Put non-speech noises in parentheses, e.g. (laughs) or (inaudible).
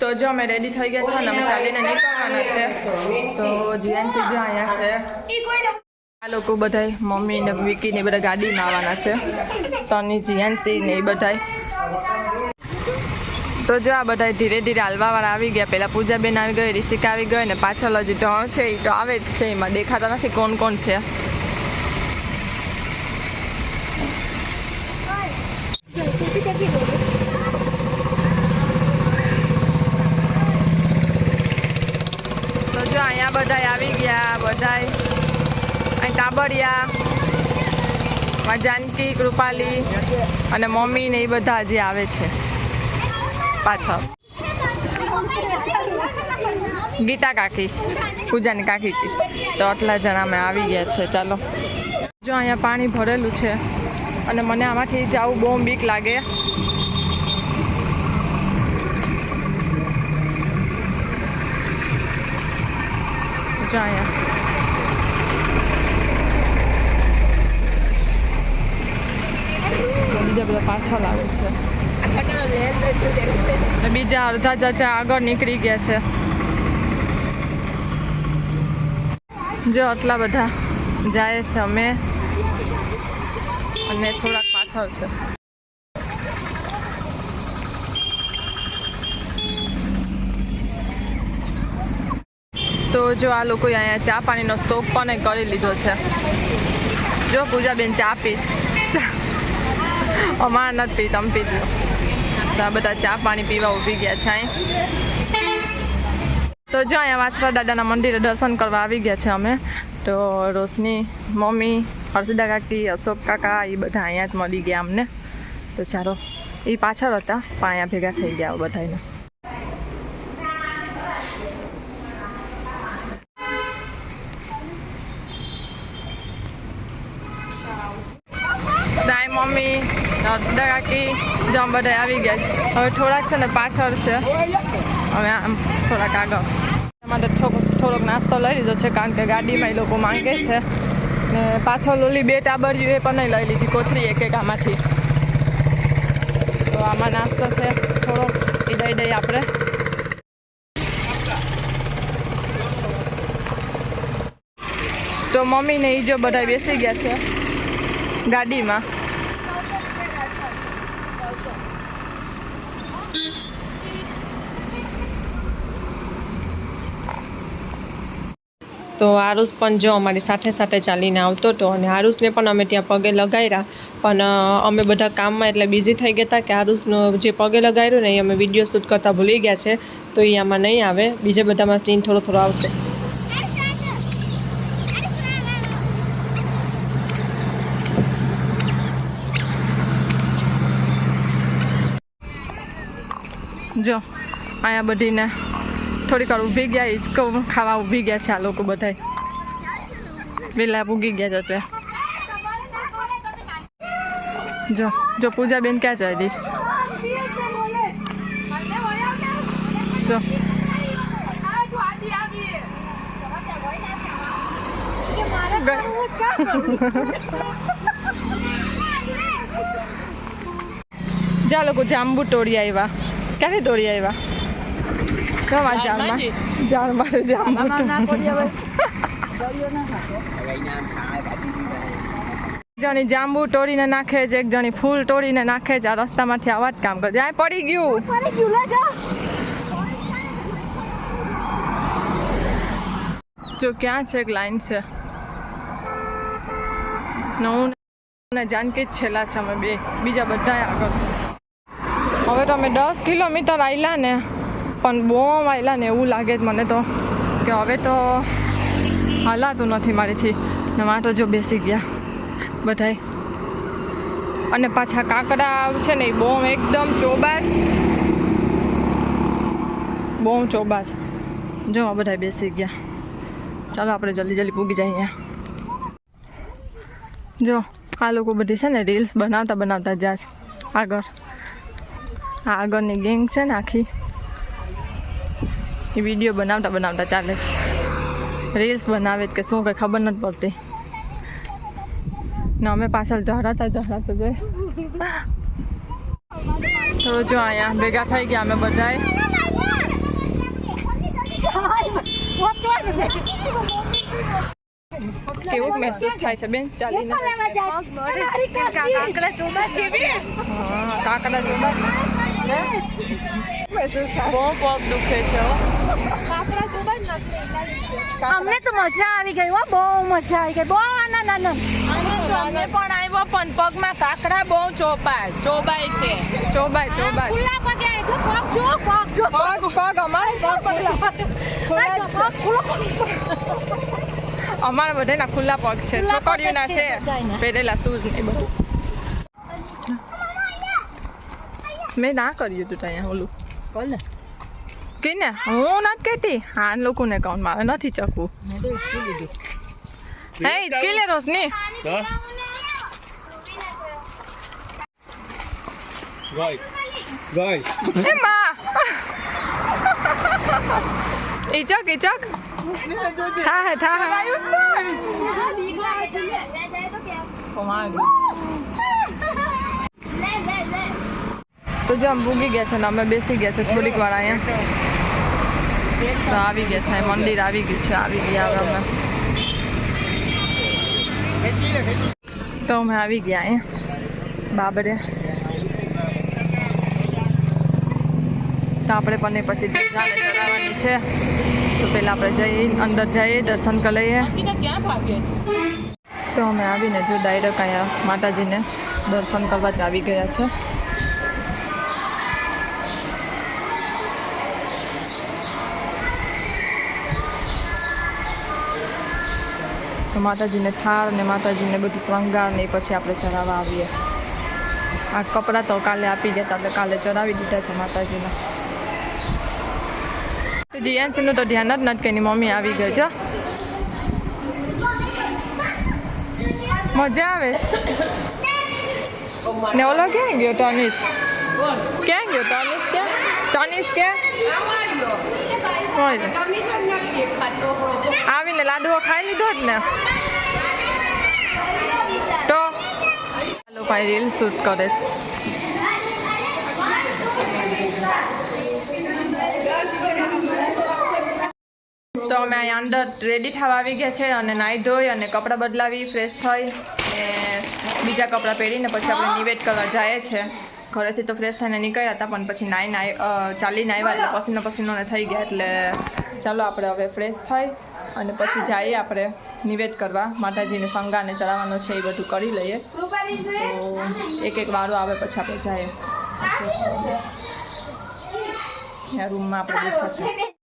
તો જો અમે રેડી થઈ ગયા છે અને અમે ચાલીને નીકળવાના છે. તો જીએનસી જે અહીંયા છે. આ લોકો બધાય મમ્મી ને વિકી ને બધા ગાડીમાં આવવાના છે. તની જીએનસી ને એ બધાય. તો જો આ બધા ધીરે ધીરે હાલવાવાળા આવી ગયા. પહેલાં પૂજાબેન આવી ગઈ, રિષિકા આવી ગઈ ને પાછળ હજી ત્રણ છે એ તો આવે જ છે. એમાં દેખાતા નથી કોણ કોણ છે. તો બધાય આવી ગયા, બધાય. અહીં કાબડિયા માં જાનકી, કૃપાલી અને મમ્મી ને એ બધા હજી આવે છે પાછળ. ગીતા કાકી, પૂજાની કાકી તો આટલા જણા અમે આવી ગયા છે, ચાલો. જો અહીંયા પાણી ભરેલું છે અને મને આમાંથી જવું બહુ બીક લાગે. જો બીજા બધા પાછળ આવે છે. બીજા અડધા ચાચા આગળ નીકળી ગયા છે. જો આટલા બધા જાય છે અમે. અને થોડાક પાછળ છે. જો આ લોકોએ અહીંયા ચા પાણીનો સ્ટોક પણ કરી લીધો છે. જો પૂજાબેન ચા પી અમારે નથી પી, તમે પી લો બધા ચા પાણી પીવા ઊભી ગયા છે તો જો અહીંયા વાછરા દાદાના મંદિરે દર્શન કરવા આવી ગયા છે અમે. તો રોશની, મમ્મી, હર્ષદા કાકી, અશોક કાકા એ બધા અહીંયા જ મળી ગયા અમને. તો ચાલો એ પાછળ હતા અહીંયા ભેગા થઈ ગયા બધાને દાય મમ્મી હર્ષદા કાકી જો આમ બધા આવી ગયા. હવે થોડાક છે ને પાછળ છે. હવે આમ થોડાક આગળ. માટે થોડોક નાસ્તો લઈ લીધો છે, કારણ કે ગાડીમાં એ લોકો માંગે છે. ને પાછળ ઓલી બે ટાબરિયું એ પણ નહીં લઈ લીધી કોથરી એક એક આમાંથી તો આમાં નાસ્તો છે થોડોક એ દઈ દઈએ આપણે. તો મમ્મી ને એ જો બધા બેસી ગયા છે ગાડીમાં. તો આરુષ પણ જો અમારી સાથે સાથે ચાલીને આવતો હતો અને આરુષને પણ અમે ત્યાં પગે લગાવ્યા પણ અમે બધા કામમાં એટલે બિઝી થઈ ગયા હતા કે આરુષનું જે પગે લગાવ્યું ને એ અમે વીડિયો શૂટ કરતા ભૂલી ગયા છે. તો એ આમાં નહીં આવે. બીજા બધામાં સીન થોડો થોડો આવશે. જો અહીંયા બધીને થોડીક વાર ઊભી ગયા હિંચકો ખાવા ઊભી ગયા છે આ લોકો બધાય. વેલા ઉગી ગયા છે અત્યારે. જો જો, પૂજાબેન ક્યાં જઈ દઈ જો. (laughs) જા લોકો જાંબુ તોડી આવ્યા ક્યાંથી તોડી આવ્યા? કવા જાળમાં જાળમાં છે તોડી જણી જાંબુ તોડીને નાખે છે એક જણી ફૂલ તોડીને નાખે છે આ રસ્તામાંથી આવા જ કામ કરે જાય પડી ગયું. જો. ક્યાં છે એક લાઈન છે? નવું હું ને જાનકી જ છેલ્લા છે અમે બે. બીજા બધા આગળ. છે હવે તો અમે દસ કિલોમીટર આવેલા ને, પણ બહુ આવેલા ને એવું લાગે જ મને તો, કે હવે તો હલાતું નથી મારીથી. ને માટો જો બેસી ગયા, બધાય. અને પાછા કાકડા છે ને એ બહુ એકદમ ચોબા બહુ ચોબા છે જો બધા બેસી ગયા. ચાલો આપણે જલ્દી જલ્દી પૂગી જઈએ જો, આ લોકો બધી છે ને રીલ્સ બનાવતા બનાવતા જાય આગળ. આ આગળની ગેંગ છે ને આખી. એ વીડિયો બનાવતા બનાવતા ચાલે. રીલ્સ બનાવે કે શું કંઈ ખબર નથી પડતી. ને અમે પાછળ ધરાતા ધરાતા જઈ તો જો અહીંયા ભેગા થઈ ગયા અમે બધાએ કેવું મહેસૂસ થાય છે બેન ચાલીને? હા કાકડા ચોબા કાકડા હો. અમને તો મજા આવી ગઈ હો બહુ મજા આવી ગઈ. બહુ આનંદ આનંદ અમે પણ આવ્યો પણ પગમાં કાકડા બહુ ચોપાય ચોબાય છે. ચોબાય ચોબાય ખુલ્લા પગે જો પગ જો પગ જો. પગ પગ અમારે પગ બધાના ખુલ્લા પગ છે છોકરીઓના છે. પહેરેલા શૂઝ ને બધું. મેં ના કર્યું તું ત્યાં ઓલું. કોલે કે ને હું નથી કહેતી. હા લોકોને કહું મારે નથી ચકવું. હે હિચકી લે રોશની. Rồi. એ માં. (laughs) ઈચક ઈચક. હા હે થા હે તો જો આમ ગયા છે ને અમે બેસી ગયા છે થોડીક વાર અહીંયા. તો આવી ગયા છે મંદિર આવી ગયું છે, આવી ગયા હવે અમે. તો અમે આવી ગયા અહીંયા, બાબરે. તો આપણે પણ પછી ધજાને ચડાવવાની છે. તો પહેલાં આપણે જઈએ, અંદર જઈએ, દર્શન કરી લઈએ. તો અમે આવીને જો ડાયરેક્ટ અહીંયા માતાજીને દર્શન કરવા જ આવી ગયા છે. તો માતાજીને થાળ ને માતાજીને બધું શણગાર ને એ પછી આપણે ચડાવવા આવીએ. આ કપડાં તો કાલે આપી ગયા હતા એટલે કાલે ચડાવી દીધા છે માતાજીને. તો જીયાનસીનું તો ધ્યાન જ નથી કે મમ્મી આવી ગઈ છે. મજા આવે ને ઓલો ક્યાં ગયો, ટોનિસ? ક્યાં ગયો, ટોનિસ ક્યાં? ટોનિસ ક્યાં? હોય. આવીને લાડુઓ ખાઈ લીધો જ ને? તો? ચાલો ભાઈ રીલ શૂટ કરે. તો અમે અહીંયા અંદર રેડી થવા આવી ગયા છે અને નાહી ધોઈ અને કપડાં બદલાવી ફ્રેશ થઈ ને બીજા કપડાં પહેરીને પછી આપણે નિવેદ કરવા જઈએ છે. ઘરેથી તો ફ્રેશ થઈને નીકળ્યા હતા પણ પછી નાઈ નાઈ ચાલીને આવ્યા એટલે પસીનો પસીનો ને થઈ ગયા એટલે ચાલો આપણે હવે ફ્રેશ થઈ અને પછી જઈએ આપણે નિવેદ કરવા માતાજીને ફંગાને ચડાવવાનો છે એ બધું કરી લઈએ. તો એક એક વારો આવે પછી આપણે જઈએ. રૂમમાં આપણે બેઠા છે